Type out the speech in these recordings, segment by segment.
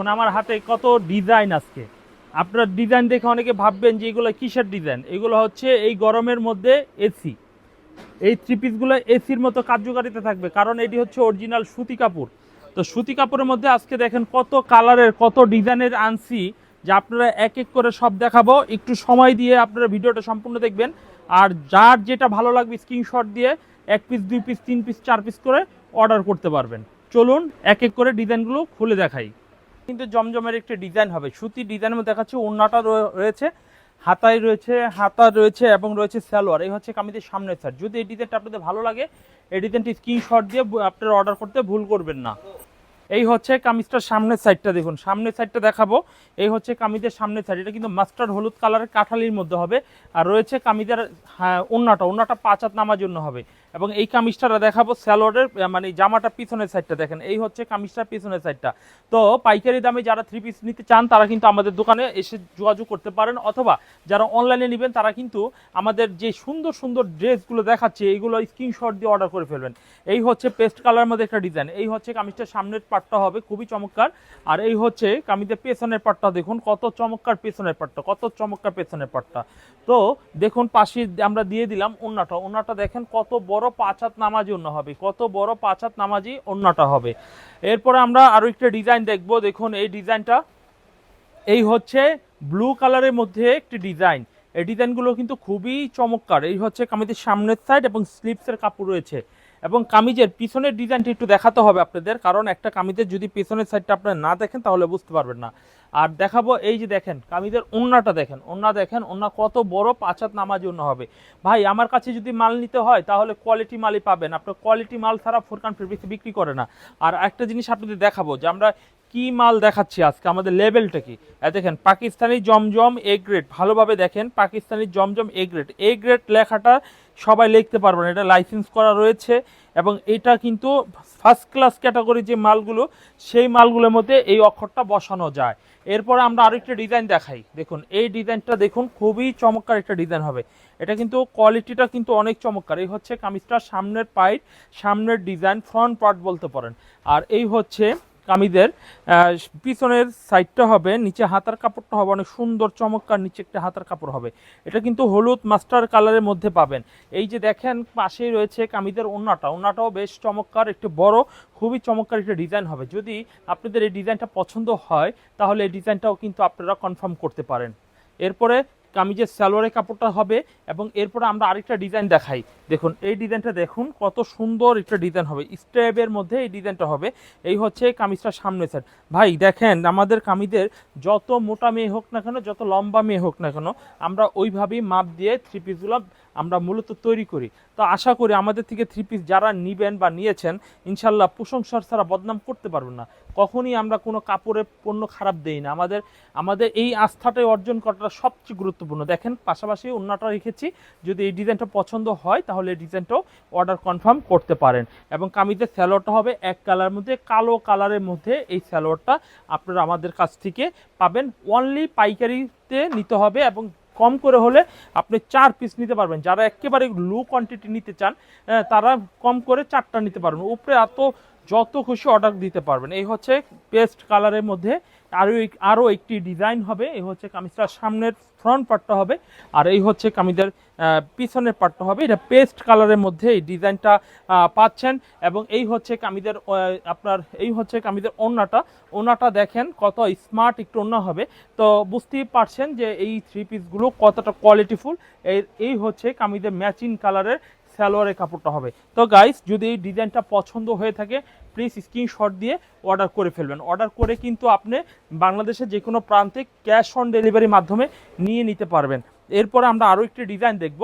এখন আমার হাতে কত ডিজাইন আজকে? আপনার ডিজাইন দেখে অনেকে ভাববেন যে এগুলো কিসের ডিজাইন? এগুলো হচ্ছে এই গরমের মধ্যে এসি। এই থ্রি পিসগুলো এসির মতো কার্যকারিতা থাকবে, কারণ এটি হচ্ছে অরিজিনাল সুতি কাপড়। তো সুতি কাপড়ের মধ্যে আজকে দেখেন কত কালারের, কত ডিজাইনের আনছি, যে আপনারা এক এক করে সব দেখাবো। একটু সময় দিয়ে আপনারা ভিডিওটা সম্পূর্ণ দেখবেন। আর যার যেটা ভালো লাগবে স্ক্রিনশট দিয়ে এক পিস দুই পিস তিন পিস চার পিস করে অর্ডার করতে পারবেন। চলুন এক এক করে ডিজাইনগুলো খুলে দেখাই। কিন্তু জমজমের একটি ডিজাইন হবে। সুতি ডিজাইনের মধ্যে দেখাচ্ছে ওড়নাটা রয়ে- রয়েছে হাতায় রয়েছে হাতা রয়েছে এবং রয়েছে সালোয়ার। এই হচ্ছে কামিজের সামনের সাইড যদি এই ডিজাইনটা আপনাদের ভালো লাগে এই ডিজাইনটি স্ক্রিনশট দিয়ে আপনারা অর্ডার করতে ভুল করবেন না। এই হচ্ছে কামিজটার সামনের সাইডটা দেখুন। সামনের সাইডটা দেখাবো। এই হচ্ছে কামিজের সামনের সাইড এটা কিন্তু মাস্টার্ড হলুদ কালারের কাঁঠালির মধ্যে হবে। আর রয়েছে কামিজের হ্যাঁ, ওড়নাটা। ওড়নাটা পাঁচ হাত নামার জন্য হবে। এবং এই কামিজটা দেখাবো স্যালোয়ারের মানে জামাটা পিছনের সাইডটা দেখেন। এই হচ্ছে কামিজটার পিছনের সাইডটা তো পাইকারি দামে যারা থ্রি পিস নিতে চান, তারা কিন্তু আমাদের দোকানে এসে যোগাযোগ করতে পারেন, অথবা যারা অনলাইনে নেবেন, তারা কিন্তু আমাদের যে সুন্দর সুন্দর ড্রেসগুলো দেখাচ্ছে, এইগুলো স্ক্রিনশট দিয়ে অর্ডার করে ফেলবেন। এই হচ্ছে পেস্ট কালার মধ্যে একটা ডিজাইন এই হচ্ছে কামিজটার সামনের পাটটা হবে, খুবই চমৎকার। আর এই হচ্ছে কামিজের পেছনের পাটটা দেখুন কত চমৎকার পেছনের পাটটা কত চমৎকার পেছনের পাটটা তো দেখুন পাশে আমরা দিয়ে দিলাম ওন্নাটা ওন্নাটা দেখেন কত বড় পাঁচ হাত নামাজি অন্য হবে। কত বড় পাঁচ হাত নামাজি অন্যটা হবে। এরপরে আমরা আরও একটা ডিজাইন দেখব। দেখুন, এই ডিজাইনটা, এই হচ্ছে ব্লু কালারের মধ্যে একটি ডিজাইন। এই ডিজাইনগুলো কিন্তু খুবই চমৎকার। এই হচ্ছে কামিজের সামনের সাইড এবং স্লিপসের কাপড় রয়েছে। এবং কামিজের পিছনের ডিজাইনটি একটু দেখাতে হবে আপনাদের, কারণ একটা কামিজের যদি পিছনের সাইডটা আপনারা না দেখেন, তাহলে বুঝতে পারবেন না। আর দেখাবো এই যে দেখেন, কামিজের ওন্নাটা দেখেন, ওন্না দেখেন, ওন্না কত বড় পাঁচাত নামাজ ওন্না হবে। ভাই, আমার কাছে যদি মাল নিতে হয়, তাহলে কোয়ালিটি মালই পাবেন। আপনার কোয়ালিটি মাল ছাড়া ফোরকান ফেব্রিক্স বিক্রি করে না। আর একটা জিনিস আপনাদের দেখাবো, যে আমরা কি মাল দেখাচ্ছি আজকে? আমাদের লেভেলটা কি? দেখেন, পাকিস্তানি জমজম এ গ্রেড ভালোভাবে দেখেন, Pakistani Zamzam A grade A grade লেখাটা সবাই লিখতে পারবেন, এটা লাইসেন্স করা রয়েছে এবং এটা কিন্তু ফার্স্ট ক্লাস ক্যাটাগরি যে মালগুলো, সেই মালগুলোর মধ্যে এই অক্ষরটা বসানো যায়। এরপরে আমরা আরেকটা ডিজাইন দেখাই। দেখুন, এই ডিজাইনটা দেখুন, খুবই চমৎকার একটা ডিজাইন হবে। এটা কিন্তু কোয়ালিটিটা কিন্তু অনেক চমৎকার। এই হচ্ছে কামিজটার সামনের পাইট, সামনের ডিজাইন ফ্রন্ট পার্ট বলতে পারেন। আর এই হচ্ছে কামিজের আহ, পিছনের সাইডটা হবে নিচে হাতার কাপড়টা হবে অনেক সুন্দর চমৎকার নিচে একটা হাতার কাপড় হবে। এটা কিন্তু হলুদ মাস্টার কালারের মধ্যে পাবেন। এই যে দেখেন পাশেই রয়েছে কামিজের ওন্নাটা। ওন্নাটাও বেশ চমৎকার একটু বড় খুবই চমৎকার একটা ডিজাইন হবে। যদি আপনাদের এই ডিজাইনটা পছন্দ হয় তাহলে এই ডিজাইনটাও কিন্তু আপনারা কনফার্ম করতে পারেন। এরপরে কামিজের সালোয়ারের কাপড়টা হবে এবং এরপরে আমরা আরেকটা ডিজাইন দেখাই। দেখুন, এই ডিজাইনটা দেখুন, কত সুন্দর একটা ডিজাইন হবে। স্টেপের মধ্যে এই ডিজাইনটা হবে। এই হচ্ছে কামিজটা সামনে স্যার ভাই, দেখেন, আমাদের কামিজের যত মোটা মেয়ে হোক না কেন, যত লম্বা মেয়ে হোক না কেন, আমরা ওইভাবেই মাপ দিয়ে থ্রি পিসগুলো আমরা মূলত তৈরি করি। তো আশা করি আমাদের থেকে থ্রি পিস যারা নিবেন বা নিয়েছেন, ইনশাল্লাহ প্রশংসার ছাড়া বদনাম করতে পারবেন না। কখনই আমরা কোনো কাপড়ের পণ্য খারাপ দেই না। আমাদের আমাদের এই আস্থাটাই অর্জন করাটা সবচেয়ে গুরুত্বপূর্ণ। দেখেন, পাশাপাশি অন্যটা রেখেছি। যদি এই ডিজাইনটা পছন্দ হয়, তাহলে এই ডিজাইনটাও অর্ডার কনফার্ম করতে পারেন। এবং কামিজের স্যালোয়ারটা হবে এক কালার মধ্যে, কালো কালারের মধ্যে এই স্যালোয়ারটা আপনারা আমাদের কাছ থেকে পাবেন। অনলি পাইকারিতে নিতে হবে এবং কম করে হলে আপনি চার পিস নিতে পারবেন। যারা একেবারে লো কোয়ান্টিটি নিতে চান তারা কম করে চারটা নিতে পারবেন। উপরে এত যত খুশি অর্ডার দিতে পারবেন। এই হচ্ছে পেস্ট কালারের মধ্যে আরও আরও একটি ডিজাইন হবে। এই হচ্ছে কামিজটার সামনের ফ্রন্ট পার্টটা হবে আর এই হচ্ছে কামিজের পিছনের পার্টটা হবে। এটা পেস্ট কালারের মধ্যে এই ডিজাইনটা পাচ্ছেন এবং এই হচ্ছে কামিজের আপনার এই হচ্ছে কামিজের ওড়নাটা। ওনাটা দেখেন কত স্মার্ট একটু ওড়না হবে। তো বুঝতেই পারছেন যে এই থ্রি পিসগুলো কতটা কোয়ালিটিফুল এই এই হচ্ছে কামিজের ম্যাচিং কালারের সালোয়ারের কাপড়টা হবে। তো গাইস যদি এই ডিজাইনটা পছন্দ হয়ে থাকে প্লিজ স্ক্রিনশট দিয়ে অর্ডার করে ফেলবেন। অর্ডার করে কিন্তু আপনি বাংলাদেশের যে কোনো প্রান্তে ক্যাশ অন ডেলিভারির মাধ্যমে নিয়ে নিতে পারবেন। এরপরে আমরা আরও একটি ডিজাইন দেখব।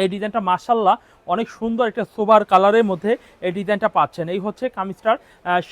এই ডিজাইনটা মার্শাল্লাহ অনেক সুন্দর একটা সোবার কালারের মধ্যে এই ডিজাইনটা পাচ্ছেন। এই হচ্ছে কামিজটার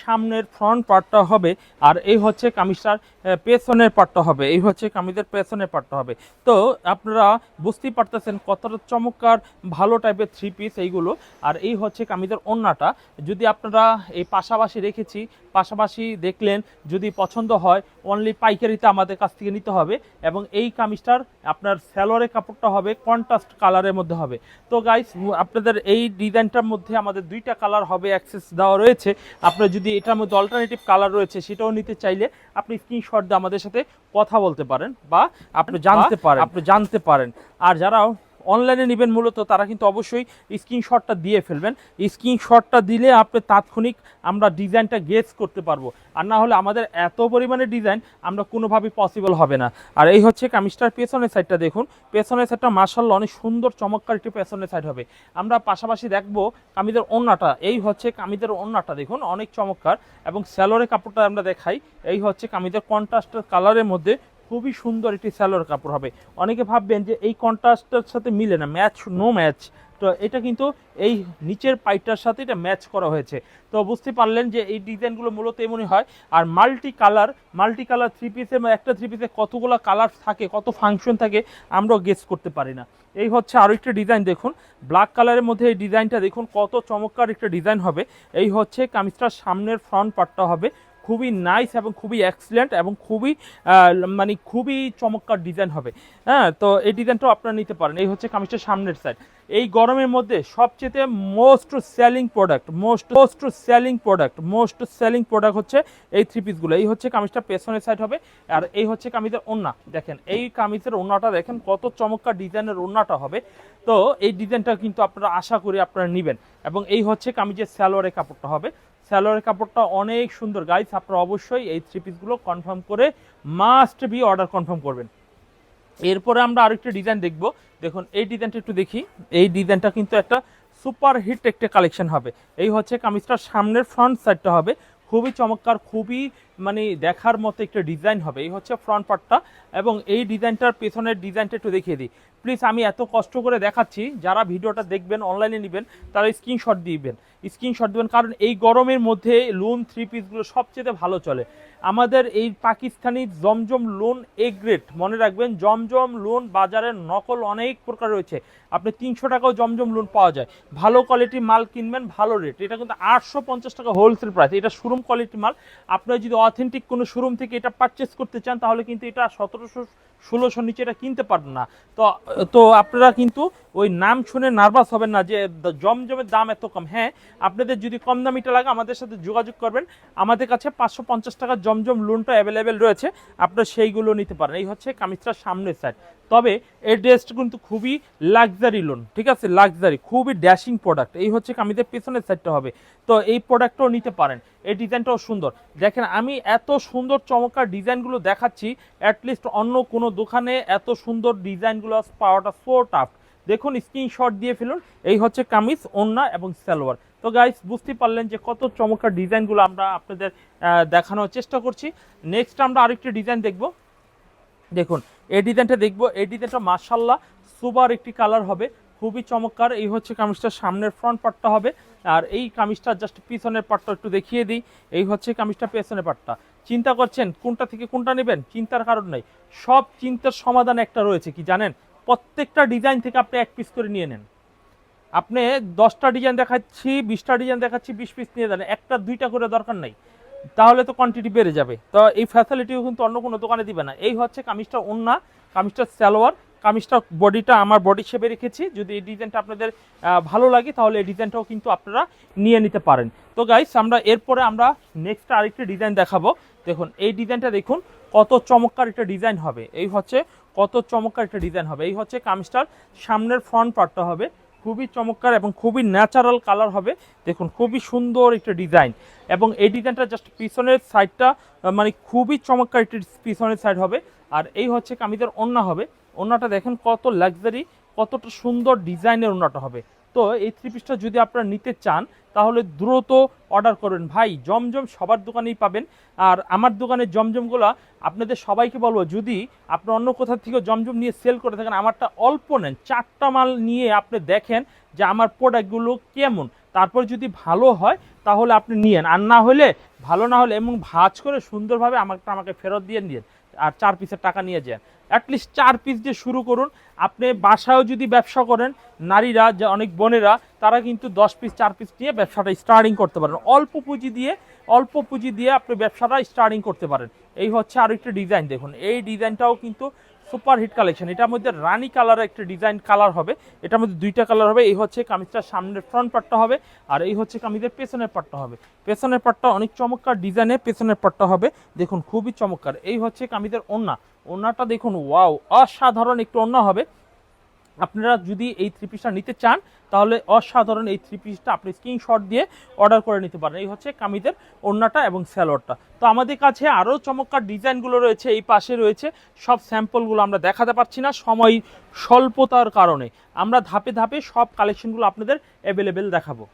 সামনের ফ্রন্ট পার্টটা হবে আর এই হচ্ছে কামিজটার পেছনের পার্টটা হবে। এই হচ্ছে কামিজের পেছনের পার্টটা হবে। তো আপনারা বুঝতেই পারতেছেন কতটা চমৎকার, ভালো টাইপের থ্রি পিস এইগুলো। আর এই হচ্ছে কামিজের ওন্নাটা। যদি আপনারা এই পাশাপাশি রেখেছি, পাশাপাশি দেখলেন, যদি পছন্দ হয় অনলি পাইকারিতে আমাদের কাছ থেকে নিতে হবে এবং এই কামিজটার আপনার স্যালোয়ারের কাপড়টা হবে কন্ট্রাস্ট কালারের মধ্যে হবে। তো গাইস আপনাদের এই ডিজাইনটার মধ্যে আমাদের দুইটা কালার হবে অ্যাক্সেস দেওয়া রয়েছে। আপনার যদি এটার মধ্যে অল্টারনেটিভ কালার রয়েছে সেটাও নিতে চাইলে আপনি স্ক্রিনশট দিয়ে আমাদের সাথে কথা বলতে পারেন বা আপনি জানতে পারেন। আপনি জানতে পারেন। আর যারা অনলাইনে নেবেন মূলত, তারা কিন্তু অবশ্যই স্ক্রিনশটটা দিয়ে ফেলবেন। স্ক্রিনশটটা দিলে আপনি তাৎক্ষণিক আমরা ডিজাইনটা গেস করতে পারব। আর না হলে আমাদের এত পরিমাণে ডিজাইন আমরা কোনোভাবেই পসিবল হবে না। আর এই হচ্ছে কামিজটার পেছনের সাইডটা দেখুন। পেছনের সাইডটা মার্শাল্লাহ অনেক সুন্দর, চমৎকার একটি পেছনের সাইড হবে। আমরা পাশাপাশি দেখব কামিজের ওন্নাটা। এই হচ্ছে কামিজের ওন্নাটা দেখুন, অনেক চমৎকার। এবং স্যালোরের কাপড়টা আমরা দেখাই। এই হচ্ছে কামিজের কন্ট্রাস্টের কালারের মধ্যে খুবই সুন্দর একটি স্যালোর কাপড় হবে। অনেকে ভাববেন যে এই কন্ট্রাস্টের সাথে মিলে না ম্যাচ নো ম্যাচ তো এটা কিন্তু এই নিচের পাইপটার সাথে এটা ম্যাচ করা হয়েছে। তো বুঝতে পারলেন যে এই ডিজাইনগুলো মূলত এমনই হয়। আর multi colour multi colour three পিসে একটা থ্রি পিসে কতগুলো কালার থাকে, কত ফাংশন থাকে, আমরাও গেস করতে পারি না। এই হচ্ছে আরও একটা ডিজাইন দেখুন। ব্ল্যাক কালারের মধ্যে এই ডিজাইনটা দেখুন, কত চমৎকার একটা ডিজাইন হবে। এই হচ্ছে কামিজটার সামনের ফ্রন্ট পার্টটা হবে। খুবই নাইস এবং খুবই এক্সিলেন্ট এবং খুবই মানে খুবই চমৎকার ডিজাইন হবে। হ্যাঁ তো এই ডিজাইনটাও আপনারা নিতে পারেন। এই হচ্ছে কামিজটা সামনের সাইড এই গরমের মধ্যে সবচেয়ে most selling product most most selling product most selling product হচ্ছে এই থ্রি পিসগুলো এই হচ্ছে কামিজটা পেছনের সাইড হবে আর এই হচ্ছে কামিজের ওন্না দেখেন, এই কামিজের ওন্নাটা দেখেন কত চমৎকার ডিজাইনের ওন্নাটা হবে। তো এই ডিজাইনটা কিন্তু আপনারা আশা করি আপনারা নেবেন। এবং এই হচ্ছে কামিজের সালোয়ারের কাপড়টা হবে। স্যালোয়ারের কাপড়টা অনেক সুন্দর। গাইস আপনারা অবশ্যই এই থ্রি পিসগুলো কনফার্ম করে মাস্ট বি অর্ডার কনফার্ম করবেন। এরপরে আমরা আরেকটা ডিজাইন দেখব। দেখুন, এই ডিজাইনটা একটু দেখি। এই ডিজাইনটা কিন্তু একটা সুপার হিট একটা কালেকশন হবে। এই হচ্ছে কামিজটার সামনের ফ্রন্ট সাইডটা হবে। খুবই চমৎকার, খুবই মানে দেখার মতো একটা ডিজাইন হবে। এই হচ্ছে ফ্রন্ট পার্টটা এবং এই ডিজাইনটার পেছনের ডিজাইনটা একটু দেখিয়ে দিই। প্লিজ আমি এত কষ্ট করে দেখাচ্ছি, যারা ভিডিওটা দেখবেন অনলাইনে নেবেন, তারা স্ক্রিনশট দিবেন। স্ক্রিনশট দেবেন, কারণ এই গরমের মধ্যে লোন থ্রি পিসগুলো সবচেয়ে ভালো চলে। আমাদের এই Pakistani Zamzam lawn A grade মনে রাখবেন, জমজম লোন বাজারের নকল অনেক প্রকার রয়েছে। আপনি তিনশো টাকাও জমজম লোন পাওয়া যায়। ভালো কোয়ালিটির মাল কিনবেন, ভালো রেট এটা কিন্তু আটশো পঞ্চাশ টাকা হোলসেল প্রাইস এটা শোরুম কোয়ালিটির মাল। আপনারা যদি অথেন্টিক কোনো শোরুম থেকে এটা পারচেস করতে চান, তাহলে কিন্তু এটা সতেরোশো ষোলোশো নিচে এটা কিনতে পারবেন না। তো তো আপনারা কিন্তু ওই নাম শুনে নার্ভাস হবেন না যে জমজমের দাম এত কম। হ্যাঁ আপনাদের যদি কম দামিটা লাগে, আমাদের সাথে যোগাযোগ করবেন। আমাদের কাছে পাঁচশো পঞ্চাশ টাকার জমজম লোনটা অ্যাভেলেবেল রয়েছে, আপনারা সেইগুলো নিতে পারেন। এই হচ্ছে কামিজটার সামনের সাইড তবে এই ড্রেসটা কিন্তু খুবই লাক্সারি লোন, ঠিক আছে? লাক্সারি খুবই ড্যাশিং প্রোডাক্ট এই হচ্ছে কামিজের পেছনের সাইডটা হবে। তো এই প্রোডাক্টটাও নিতে পারেন। এই ডিজাইনটাও সুন্দর। দেখেন, আমি এত সুন্দর চমৎকার ডিজাইনগুলো দেখাচ্ছি অ্যাটলিস্ট অন্য কোনো দোকানে এত সুন্দর ডিজাইনগুলো পাওয়াটা সো টাফ দেখুন স্ক্রিনশট দিয়ে ফেলুন। এই হচ্ছে কামিজ, ওন্না এবং সালোয়ার। তো গাইস বুঝতে পারলেন যে কত চমৎকার ডিজাইনগুলো আমরা আপনাদের দেখানোর চেষ্টা করছি। নেক্সট আমরা আরেকটি ডিজাইন দেখব। দেখুন, এই ডিজাইনটা দেখব। এই ডিজাইনটা মার্শাল্লাহ সুপার একটি কালার হবে। খুবই চমৎকার। এই হচ্ছে কামিজটার সামনের ফ্রন্ট পার্টটা হবে। আর এই কামিজটা জাস্ট পিছনের পার্টটা একটু দেখিয়ে দিই। এই হচ্ছে কামিজটা পেছনের পার্টটা চিন্তা করছেন কোনটা থেকে কোনটা নেবেন? চিন্তার কারণ নাই। সব চিন্তার সমাধান একটা রয়েছে কি জানেন? প্রত্যেকটা ডিজাইন থেকে আপনি এক পিস করে নিয়ে নেন। আপনি দশটা ডিজাইন দেখাচ্ছি, বিশটা ডিজাইন দেখাচ্ছি, বিশ পিস নিয়ে দেন একটা, দুইটা করে দরকার নাই। তাহলে তো কোয়ান্টিটি বেড়ে যাবে। তো এই ফ্যাসিলিটিও কিন্তু অন্য কোনো দোকানে দিবে না। এই হচ্ছে কামিজটা ওন্না কামিজটা সালোয়ার কামিজটা বডিটা, আমার বডি শেপে রেখেছি। যদি এই ডিজাইনটা আপনাদের ভালো লাগে, তাহলে এই ডিজাইনটাও কিন্তু আপনারা নিয়ে নিতে পারেন। তো গাইস আমরা এরপরে আমরা নেক্সট আরেকটি ডিজাইন দেখাবো। দেখুন, এই ডিজাইনটা দেখুন, কত চমৎকার একটা ডিজাইন হবে। এই হচ্ছে কত চমৎকার একটা ডিজাইন হবে। এই হচ্ছে কামিজটার সামনের ফ্রন্ট পার্টটা হবে। খুবই চমৎকার এবং খুবই ন্যাচারাল কালার হবে। দেখুন, খুবই সুন্দর একটা ডিজাইন এবং এই ডিজাইনটা জাস্ট পিছনের সাইডটা মানে খুবই চমৎকার একটি পিছনের সাইড হবে। আর এই হচ্ছে কামিজের ওন্না হবে। ওন্নাটা দেখেন কত লাক্সারি কতটা সুন্দর ডিজাইনের ওন্নাটা হবে। তো এই থ্রি পিসটা যদি আপনারা নিতে চান, তাহলে দ্রুত অর্ডার করবেন। ভাই, জমজম সবার দোকানেই পাবেন। আর আমার দোকানের জমজমগুলো আপনাদের সবাইকে বলব, যদি আপনি অন্য কোথা থেকে জমজম নিয়ে সেল করে থাকেন, আমারটা অল্প নেন। চারটা মাল নিয়ে আপনি দেখেন যে আমার প্রোডাক্টগুলো কেমন। তারপর যদি ভালো হয়, তাহলে আপনি নিয়েন। আর না হলে, ভালো না হলে এবং ভাজ করে সুন্দরভাবে আমাকে আমাকে ফেরত দিয়ে নিন আর চার পিসের টাকা নিয়ে যান। অ্যাটলিস্ট চার পিস দিয়ে শুরু করুন। আপনি বাসায়ও যদি ব্যবসা করেন, নারীরা যে অনেক বোনেরা, তারা কিন্তু দশ পিস চার পিস নিয়ে ব্যবসাটা স্টার্টিং করতে পারেন। অল্প পুঁজি দিয়ে, অল্প পুঁজি দিয়ে আপনি ব্যবসাটা স্টার্টিং করতে পারেন। এই হচ্ছে আরেকটা ডিজাইন দেখুন। এই ডিজাইনটাও কিন্তু সুপার হিট কালেকশন এটার মধ্যে রানি কালারের একটা ডিজাইন কালার হবে। এটার মধ্যে দুইটা কালার হবে। এই হচ্ছে কামিজটার সামনের ফ্রন্ট পার্টটা হবে আর এই হচ্ছে কামিজের পেছনের পার্টটা হবে। পেছনের পার্টটা অনেক চমৎকার ডিজাইনের পেছনের পার্টটা হবে। দেখুন, খুবই চমৎকার। এই হচ্ছে কামিজের ওন্না ওন্নাটা দেখুন ওয়াও অসাধারণ একটু ওন্না হবে। আপনারা যদি এই থ্রি পিসটা নিতে চান, তাহলে অসাধারণ এই থ্রি পিসটা আপনি স্ক্রিনশট দিয়ে অর্ডার করে নিতে পারেন। এই হচ্ছে কামিদের ওড়নাটা এবং স্যালোয়ারটা তো আমাদের কাছে আরও চমৎকার ডিজাইনগুলো রয়েছে, এই পাশে রয়েছে। সব স্যাম্পলগুলো আমরা দেখাতে পারছি না, সময় স্বল্পতার কারণে। আমরা ধাপে ধাপে সব কালেকশনগুলো আপনাদের অ্যাভেলেবেল দেখাবো।